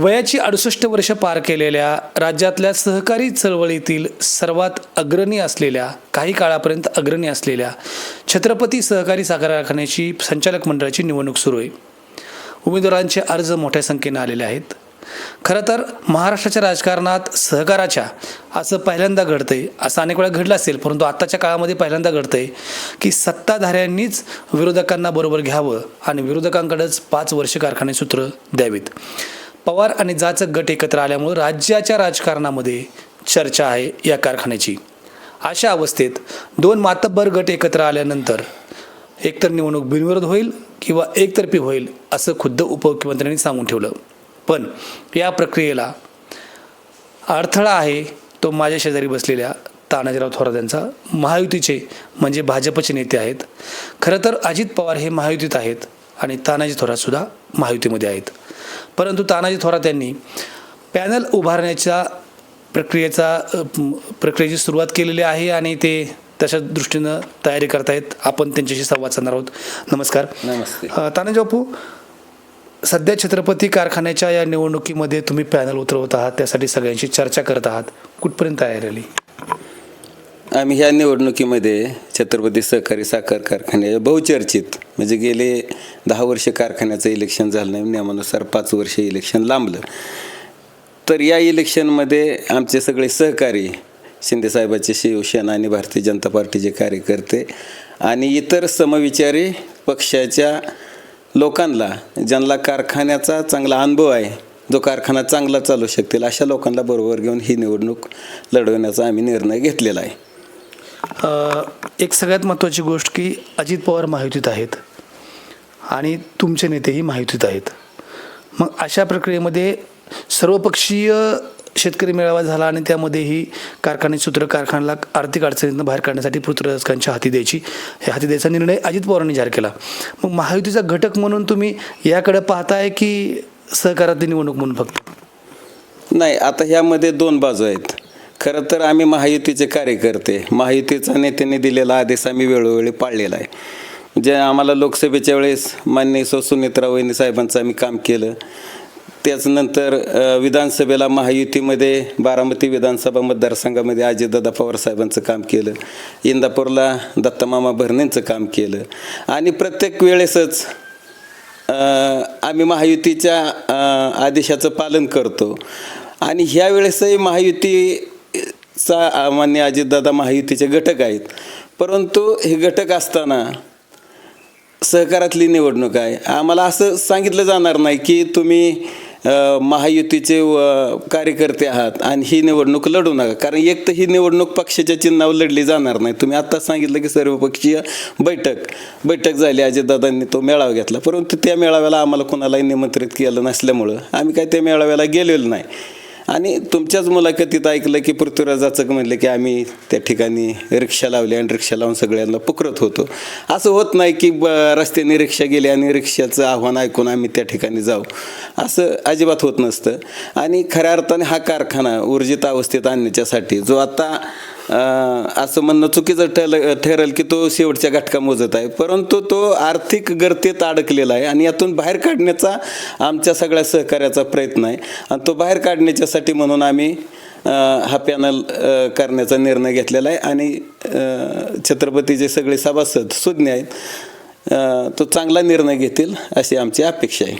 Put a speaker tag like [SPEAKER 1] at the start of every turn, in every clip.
[SPEAKER 1] वयाची अडुसष्ट वर्ष पार केलेल्या राज्यातल्या सहकारी चळवळीतील सर्वात अग्रणी असलेल्या काही काळापर्यंत अग्रणी असलेल्या छत्रपती सहकारी साखर कारखान्याची संचालक मंडळाची निवडणूक सुरू आहे. उमेदवारांचे अर्ज मोठ्या संख्येनं आलेले आहेत. खरं तर महाराष्ट्राच्या राजकारणात सहकाराच्या असं पहिल्यांदा घडतंय असं अनेक वेळा घडलं असेल परंतु आत्ताच्या काळामध्ये पहिल्यांदा घडतंय की सत्ताधाऱ्यांनीच विरोधकांना बरोबर घ्यावं आणि विरोधकांकडेच पाच वर्ष कारखाने सूत्र द्यावीत. पवार आणि जाचक गट एकत्र आल्यामुळं राज्याच्या राजकारणामध्ये चर्चा आहे या कारखान्याची. अशा अवस्थेत दोन मातब्बर गट एकत्र आल्यानंतर एकतर निवडणूक बिनविरोध होईल किंवा एकतर्फी होईल असं खुद्द उपमुख्यमंत्र्यांनी सांगून ठेवलं. पण या प्रक्रियेला अडथळा आहे तो माझ्या शेजारी बसलेल्या तानाजीराव थोरात यांचा. महायुतीचे म्हणजे भाजपचे नेते आहेत. खरं तर अजित पवार हे महायुतीत आहेत आणि तानाजी थोरातसुद्धा महायुतीमध्ये आहेत. परंतु तानाजी थोरात यांनी पॅनल उभारण्याच्या प्रक्रियेचा प्रक्रियेची सुरुवात केलेली आहे आणि ते तशा दृष्टीनं तयारी करतायत आपण त्यांच्याशी संवाद साधणार आहोत. नमस्कार.
[SPEAKER 2] नमस्ते.
[SPEAKER 1] तानाजी बापू सध्या छत्रपती कारखान्याच्या या निवडणुकीमध्ये तुम्ही पॅनल उतरवत आहात. त्यासाठी सगळ्यांशी चर्चा करत आहात. कुठपर्यंत तयारी आली
[SPEAKER 2] आम्ही ह्या निवडणुकीमध्ये छत्रपती सहकारी साखर कारखाने बहुचर्चित म्हणजे गेले दहा वर्ष कारखान्याचं इलेक्शन झालं नाही नियमानुसार पाच वर्ष इलेक्शन लांबलं. तर या इलेक्शनमध्ये आमचे सगळे सहकारी शिंदेसाहेबाचे शिवसेना आणि भारतीय जनता पार्टीचे कार्यकर्ते आणि इतर समविचारी पक्षाच्या लोकांना ज्यांना कारखान्याचा चांगला अनुभव आहे जो कारखाना चांगला चालू शकतील अशा लोकांना बरोबर घेऊन ही निवडणूक लढवण्याचा आम्ही निर्णय घेतलेला आहे.
[SPEAKER 1] एक सगळ्यात महत्त्वाची गोष्ट की अजित पवार महायुतीत आहेत आणि तुमचे नेतेही महायुतीत आहेत. मग अशा प्रक्रियेमध्ये सर्वपक्षीय शेतकरी मेळावा झाला आणि त्यामध्येही कारखाने सूत्र कारखान्याला आर्थिक अडचणीतून बाहेर काढण्यासाठी पृथ्वीराजकांच्या हाती द्यायची हे हाती द्यायचा निर्णय अजित पवारांनी जाहीर केला. मग महायुतीचा घटक म्हणून तुम्ही याकडे पाहताय की सहकारातली निवडणूक म्हणून फक्त?
[SPEAKER 2] नाही आता ह्यामध्ये दोन बाजू आहेत. खरं तर आम्ही महायुतीचे कार्यकर्ते महायुतीचा नेत्याने दिलेला आदेश आम्ही वेळोवेळी पाळलेला आहे. जे आम्हाला लोकसभेच्या वेळेस मान्य सो सुनेत्रा वहिनी साहेबांचं आम्ही काम केलं. त्याचनंतर विधानसभेला महायुतीमध्ये बारामती विधानसभा मतदारसंघामध्ये अजितदादा पवार साहेबांचं काम केलं. इंदापूरला दत्तमामा भरणेंचं काम केलं. आणि प्रत्येक वेळेसच आम्ही महायुतीच्या आदेशाचं पालन करतो. आणि ह्या वेळेसही अ, मान्य अजितदादा महायुतीचे घटक आहेत. परंतु हे घटक असताना सहकारातली निवडणूक आहे. आम्हाला असं सांगितलं जाणार नाही की तुम्ही महायुतीचे व कार्यकर्ते आहात आणि ही निवडणूक लढू नका. कारण एक तर ही निवडणूक पक्षाच्या चिन्हावर लढली जाणार नाही. तुम्ही आत्ताच सांगितलं की सर्वपक्षीय बैठक बैठक झाली. अजितदादांनी तो मेळावा घेतला. परंतु त्या मेळाव्याला आम्हाला कोणालाही निमंत्रित केलं नसल्यामुळं आम्ही काय त्या मेळाव्याला गेलेलो नाही. आणि तुमच्याच मुलाखतीत ऐकलं की पृथ्वीराज अचक म्हणले की आम्ही त्या ठिकाणी रिक्षा लावली आणि रिक्षा लावून सगळ्यांना पुकरत होतो. असं होत नाही की ब रस्त्याने रिक्षा गेली आणि रिक्षाचं आव्हान ऐकून आम्ही त्या ठिकाणी जाऊ. असं अजिबात होत नसतं. आणि खऱ्या अर्थाने हा कारखाना ऊर्जित अवस्थेत आणण्याच्यासाठी जो आता असं म्हणणं चुकीचं ठर ठरेल की तो शेवटच्या घटका मोजत आहे. परंतु तो आर्थिक गर्तेत अडकलेला आहे आणि यातून बाहेर काढण्याचा आमच्या सगळ्या सहकार्याचा प्रयत्न आहे. आणि तो बाहेर काढण्याच्यासाठी म्हणून आम्ही हा पॅनल करण्याचा निर्णय घेतलेला आहे. आणि छत्रपतीचे सगळे सभासद सुज्ञ आहेत तो चांगला निर्णय घेतील अशी आमची अपेक्षा आहे.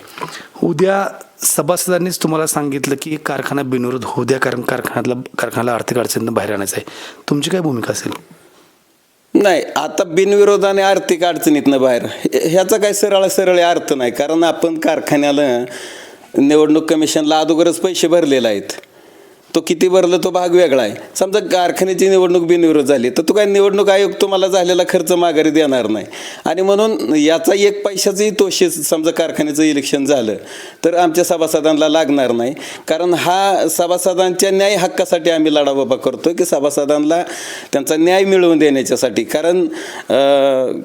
[SPEAKER 1] उद्या सभासदांनीच तुम्हाला सांगितलं की कारखाना बिनविरोध होऊ द्या कारण कारखान्यातला कारखान्याला आर्थिक अडचणीतून बाहेर आणायचं आहे. तुमची काय भूमिका असेल?
[SPEAKER 2] नाही आता बिनविरोधाने आर्थिक अडचणीतनं बाहेर. ह्याचा काही सरळ सरळ अर्थ नाही कारण आपण कारखान्याला निवडणूक कमिशनला अगोदरच पैसे भरलेले आहेत. तो किती भरलं तो भाग वेगळा आहे. समजा कारखान्याची निवडणूक बिनविरोध झाली तर तो काय निवडणूक आयोग तुम्हाला झालेला खर्च माघारी देणार नाही. आणि म्हणून याचा एक पैशाचंही तोशीच समजा कारखान्याचं इलेक्शन झालं तर आमच्या सभासदांना लागणार नाही. कारण हा सभासदांच्या न्याय हक्कासाठी आम्ही लढा बाबा करतो की सभासदांना त्यांचा न्याय मिळवून देण्याच्यासाठी. कारण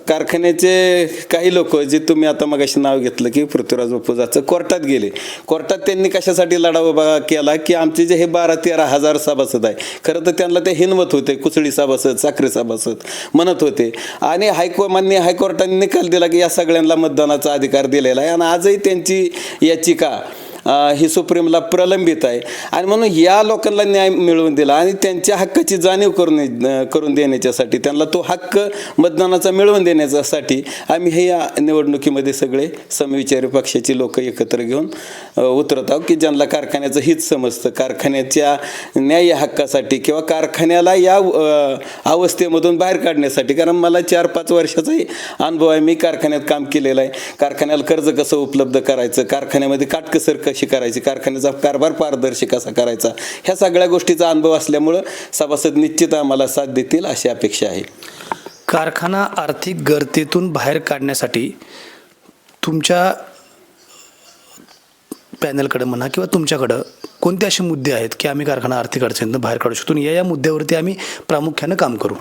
[SPEAKER 2] कारखान्याचे काही लोक जे तुम्ही आता मगाशी नाव घेतलं की पृथ्वीराज बापूजाचं कोर्टात गेले. कोर्टात त्यांनी कशासाठी लढा बाबा केला की आमचे जे हे बारा तेरा हजार सभासद आहे. खरं तर त्यांना ते हिनवत होते कुचळी सभासद साखरे सभासद म्हणत होते. आणि हायको मान्य हायकोर्टाने निकाल दिला की या सगळ्यांना मतदानाचा अधिकार दिलेला आहे. आणि आजही त्यांची याचिका ही सुप्रीमला प्रलंबित आहे. आणि म्हणून या लोकांना न्याय मिळवून दिला आणि त्यांच्या हक्काची जाणीव करून करून देण्याच्यासाठी त्यांना तो हक्क मतदानाचा मिळवून देण्याच्यासाठी आम्ही हे या निवडणुकीमध्ये सगळे समविचारी पक्षाची लोक एकत्र घेऊन उतरत आहोत की ज्यांना कारखान्याचं हित समजतं. कारखान्याच्या न्याय हक्कासाठी किंवा कारखान्याला या अवस्थेमधून बाहेर काढण्यासाठी कारण मला चार पाच वर्षाचाही अनुभव आहे. मी कारखान्यात काम केलेलं आहे. कारखान्याला कर्ज कसं उपलब्ध करायचं? कारखान्यामध्ये काटकसर कशी करायची कारखान्याचा कारभार पारदर्शी कसा करायचा. ह्या सगळ्या गोष्टीचा अनुभव असल्यामुळं सभासद निश्चित आम्हाला साथ देतील अशी अपेक्षा आहे.
[SPEAKER 1] कारखाना आर्थिक गर्तेतून बाहेर काढण्यासाठी तुमच्या पॅनलकडे म्हणा किंवा तुमच्याकडं कोणते असे मुद्दे आहेत की आम्ही कारखाना आर्थिक अडचणीतून बाहेर काढू शकतो? या या मुद्द्यावरती आम्ही प्रामुख्यानं काम करू.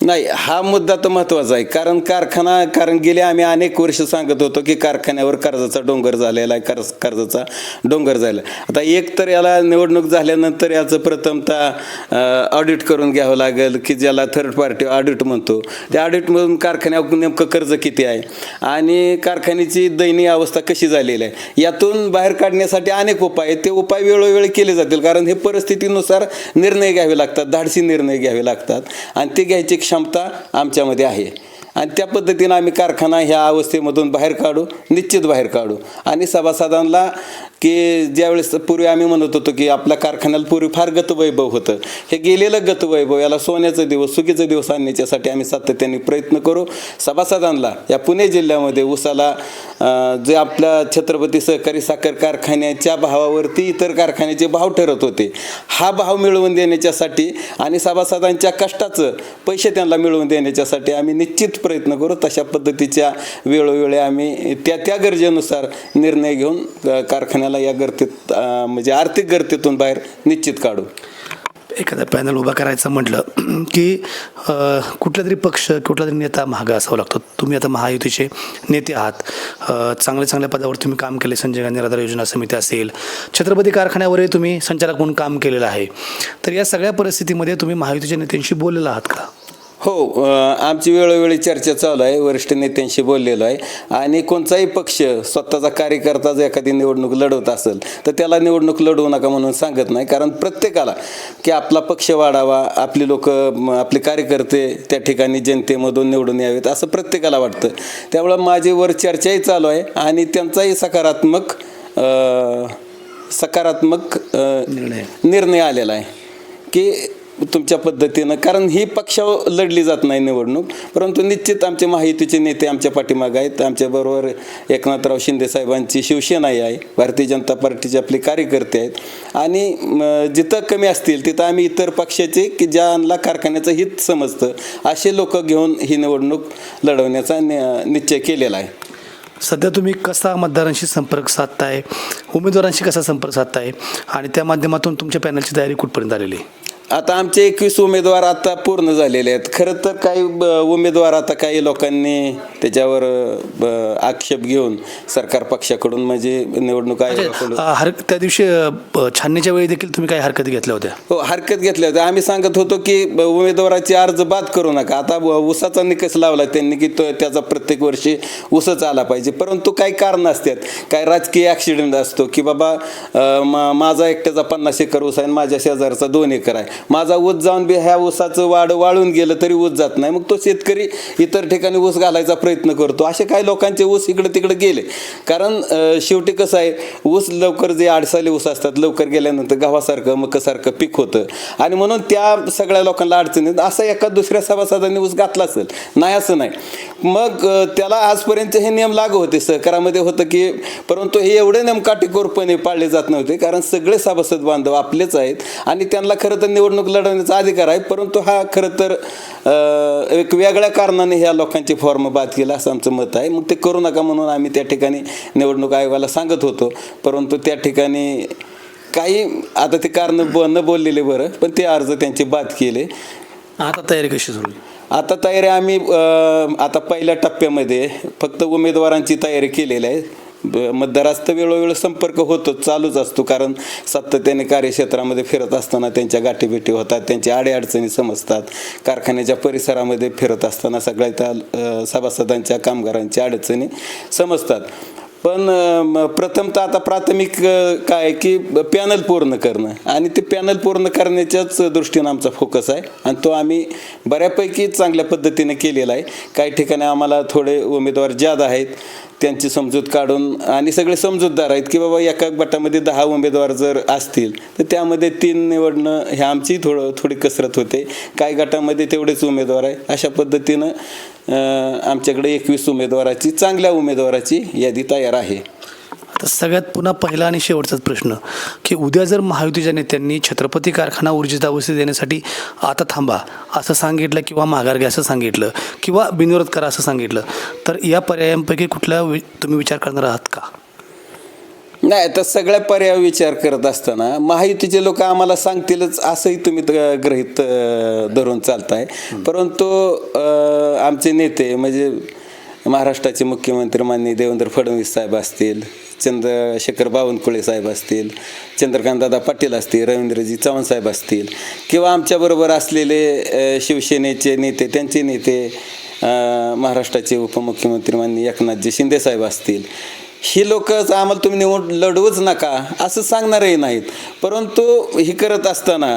[SPEAKER 2] नाही हा मुद्दा तर महत्त्वाचा आहे. कारण कारखाना कारण गेले आम्ही अनेक वर्ष सांगत होतो की कारखान्यावर कर्जाचा डोंगर झालेला आहे कर्ज कर्जाचा डोंगर झाला आता एक तर याला निवडणूक झाल्यानंतर याचं प्रथमतः ऑडिट करून घ्यावं लागेल की ज्याला थर्ड पार्टी ऑडिट म्हणतो. त्या ऑडिटमधून कारखान्यावर नेमकं कर्ज किती आहे आणि कारखान्याची दयनीय अवस्था कशी झालेली आहे. यातून बाहेर काढण्यासाठी अनेक उपाय आहेत. ते उपाय वेळोवेळी केले जातील. कारण हे परिस्थितीनुसार निर्णय घ्यावे लागतात धाडसी निर्णय घ्यावे लागतात. आणि ते घ्यायची क्षमता आमच्यामध्ये आहे. आणि त्या पद्धतीनं आम्ही कारखाना ह्या अवस्थेमधून बाहेर काढू निश्चित बाहेर काढू. आणि सभासदांना की ज्यावेळेस पूर्वी आम्ही म्हणत होतो की आपल्या कारखान्याला पूर्वी फार गतवैभव होतं. हे गेलेलं गतवैभव याला सोन्याचं दिवस सुगीचा दिवस आणण्याच्यासाठी आम्ही सातत्याने प्रयत्न करू. सभासदांना या पुणे जिल्ह्यामध्ये उसाला जे आपल्या छत्रपती सहकारी साखर कारखान्याच्या भावावरती इतर कारखान्याचे भाव ठरत होते हा भाव मिळवून देण्याच्यासाठी आणि सभासदांच्या कष्टाचं पैसे त्यांना मिळवून देण्याच्यासाठी आम्ही निश्चित प्रयत्न करू. तशा पद्धतीच्या वेळोवेळी आम्ही त्या त्या गरजेनुसार निर्णय घेऊन कारखान्या कारखान्याला या गर्तेत म्हणजे आर्थिक गर्तेतून बाहेर निश्चित काढू.
[SPEAKER 1] एखादा पॅनल उभा करायचं म्हटलं की कुठला तरी पक्ष कुठला तरी नेता महागा असावा लागतो. तुम्ही आता महायुतीचे नेते आहात. चांगल्या चांगल्या पदावर तुम्ही काम केले. संजय गांधी निराधार योजना समिती असेल. छत्रपती कारखान्यावरही तुम्ही संचालक म्हणून काम केलेलं आहे. तर या सगळ्या परिस्थितीमध्ये तुम्ही महायुतीच्या नेत्यांशी बोललेला आहात का?
[SPEAKER 2] हो आमची वेळोवेळी चर्चा चालू आहे. वरिष्ठ नेत्यांशी बोललेलो आहे. आणि कोणताही पक्ष स्वतःचा कार्यकर्ता जर एखादी निवडणूक लढवत असेल तर त्याला निवडणूक लढवू नका म्हणून सांगत नाही. कारण प्रत्येकाला की आपला पक्ष वाढावा आपली लोक आपले कार्यकर्ते त्या ठिकाणी जनतेमधून निवडून यावेत असं प्रत्येकाला वाटतं. त्यामुळं माझी वर चर्चाही चालू आहे आणि त्यांचाही सकारात्मक सकारात्मक.
[SPEAKER 1] निर्णय
[SPEAKER 2] आलेला आहे. की तुमच्या पद्धतीनं. कारण ही पक्ष लढली जात नाही निवडणूक. परंतु निश्चित आमचे माहितीचे नेते आमच्या पाठीमागे आहेत. आमच्याबरोबर एकनाथराव शिंदे साहेबांची शिवसेनाही आहे. भारतीय जनता पार्टीचे आपले कार्यकर्ते आहेत. आणि जिथं कमी असतील तिथं आम्ही इतर पक्षाचे की ज्यांना कारखान्याचं हित समजतं असे लोक घेऊन ही निवडणूक लढवण्याचा निश्चय केलेला आहे.
[SPEAKER 1] सध्या तुम्ही कसा मतदारांशी संपर्क साधताय? उमेदवारांशी कसा संपर्क साधताय? आणि त्या माध्यमातून तुमच्या पॅनलची तयारी कुठपर्यंत आलेली आहे?
[SPEAKER 2] आता आमचे एकवीस उमेदवार आता पूर्ण झालेले आहेत. खरं तर काही ब- उमेदवार आता काही लोकांनी त्याच्यावर आक्षेप घेऊन सरकार पक्षाकडून म्हणजे निवडणूक आयोगाकडून.
[SPEAKER 1] हर त्या दिवशी छाननीच्या वेळी देखील तुम्ही काही हरकती घेतल्या होत्या?
[SPEAKER 2] हो हरकत घेतल्या होत्या. आम्ही सांगत होतो की उमेदवाराचे अर्ज बाद करू नका. आता ऊसाचा निकष लावला त्यांनी की तो त्याचा प्रत्येक वर्षी ऊसच आला पाहिजे. परंतु काही कारण असतात. काही राजकीय ॲक्सिडेंट असतो की बाबा माझा एकट्याचा पन्नास एकर ऊस आहे आणि माझ्या शेजारचा दोन एकर आहे. माझा ऊस जाऊन बी ह्या ऊसाचं वाढ वाळून गेलं तरी ऊस जात नाही. मग तो शेतकरी इतर ठिकाणी ऊस घालायचा प्रयत्न करतो. असे काही लोकांचे ऊस इकडे तिकडे गेले. कारण शेवटी कसं आहे ऊस लवकर जे आडसाले ऊस असतात लवकर गेल्यानंतर गव्हासारखं मकासारखं पीक होतं. आणि म्हणून त्या सगळ्या लोकांना अडचणीत असा एका दुसऱ्या सभासदांनी ऊस घातला असेल. नाही असं नाही. मग त्याला आजपर्यंत हे नियम लागू होते. सहकारामध्ये होतं की परंतु हे एवढे नियम काटेकोरपणे पाळले जात नव्हते. कारण सगळे सभासद बांधव आपलेच आहेत. आणि त्यांना खरं तर निवडणूक लढवण्याचा अधिकार आहे. परंतु हा खरं तर एक वेगळ्या कारणाने ह्या लोकांचे फॉर्म बाद केला असं आमचं मत आहे. मग ते करू नका म्हणून आम्ही त्या ठिकाणी निवडणूक आयोगाला सांगत होतो. परंतु त्या ठिकाणी काही आता ते कारण ब न बोललेले बरं पण ते अर्ज त्यांचे बाद केले.
[SPEAKER 1] आता तयारी कशी सुरू?
[SPEAKER 2] आता तयारी आम्ही आता पहिल्या टप्प्यामध्ये फक्त उमेदवारांची तयारी केलेली आहे. ब- वेळोवेळी संपर्क होतो चालूच असतो. कारण सातत्याने कार्यक्षेत्रामध्ये फिरत असताना त्यांच्या गाठीभेटी होतात त्यांच्या अडीअडचणी समजतात. कारखान्याच्या परिसरामध्ये फिरत असताना सगळ्या त्या सभासदांच्या कामगारांच्या अडचणी समजतात. पण अ, प्रथमतः आता प्राथमिक काय की पॅनल पूर्ण करणं. आणि ते पॅनल पूर्ण करण्याच्याच दृष्टीनं आमचा फोकस आहे. आणि तो आम्ही बऱ्यापैकी चांगल्या पद्धतीने केलेला आहे. काही ठिकाणी आम्हाला थोडे उमेदवार ज्यादा आहेत त्यांची समजूत काढून आणि सगळे समजूतदार आहेत की बाबा एका गटामध्ये दहा उमेदवार जर असतील तर त्यामध्ये तीन निवडणं हे आमची थोडं थोडी कसरत होते. काही गटामध्ये तेवढेच उमेदवार आहे. अशा पद्धतीनं आमच्याकडे एकवीस उमेदवाराची चांगल्या उमेदवाराची यादी तयार आहे.
[SPEAKER 1] आता सगळ्यात पुन्हा पहिला आणि शेवटचाच प्रश्न की उद्या जर महायुतीच्या नेत्यांनी छत्रपती कारखाना ऊर्जितावस्थेत देण्यासाठी आता थांबा असं सांगितलं किंवा माघार घ्या असं सांगितलं किंवा बिनविरोध करा असं सांगितलं तर या पर्यायांपैकी कुठला वि- तुम्ही विचार करणार आहात का?
[SPEAKER 2] नाही तर सगळ्या पर्याय विचार करत असताना महायुतीचे लोक आम्हाला सांगतीलच असंही तुम्ही त- गृहीत अं, धरून चालताय. परंतु आमचे नेते म्हणजे महाराष्ट्राचे मुख्यमंत्री माननीय देवेंद्र फडणवीस साहेब असतील चंद्रशेखर बावनकुळे साहेब असतील चंद्रकांतदादा पाटील असतील रवींद्रजी चव्हाण साहेब असतील किंवा आमच्याबरोबर असलेले शिवसेनेचे नेते त्यांचे नेते महाराष्ट्राचे उपमुख्यमंत्री माननीय एकनाथजी शिंदेसाहेब असतील. ही लोकच आम्हाला तुम्ही निवड लढवूच नका असं सांगणारही नाहीत. परंतु ही करत असताना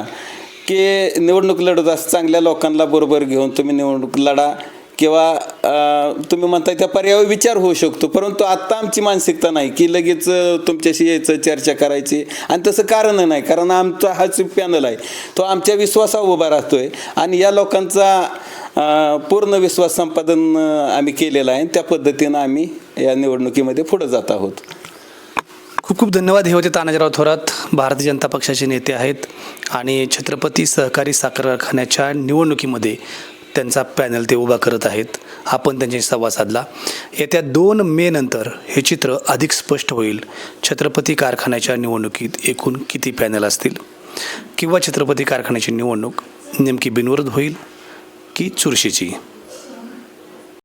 [SPEAKER 2] की निवडणूक लढत अस चांगल्या लोकांना बरोबर घेऊन तुम्ही निवडणूक लढा. किंवा तुम्ही म्हणताय त्या पर्याय विचार होऊ शकतो. परंतु आत्ता आमची मानसिकता नाही की लगेच तुमच्याशी यायचं चर्चा करायची. आणि तसं कारण नाही कारण आमचा हा जो पॅनल आहे. तो आमच्या विश्वासावर उभा राहतोय. आणि या लोकांचा पूर्ण विश्वास संपादन आम्ही केलेला आहे. त्या पद्धतीनं आम्ही या निवडणुकीमध्ये पुढं जात आहोत.
[SPEAKER 1] खूप खूप धन्यवाद. हे होते तानाजीराव थोरात भारतीय जनता पक्षाचे नेते आहेत. आणि छत्रपती सहकारी साखर कारखान्याच्या निवडणुकीमध्ये त्यांचा पॅनल ते उभा करत आहेत. आपण त्यांच्याशी संवाद साधला. येत्या दोन मे नंतर हे चित्र अधिक स्पष्ट होईल. छत्रपती कारखान्याच्या निवडणुकीत एकूण किती पॅनल असतील? किंवा छत्रपती कारखान्याची निवडणूक नेमकी बिनविरोध होईल की चुरशीची?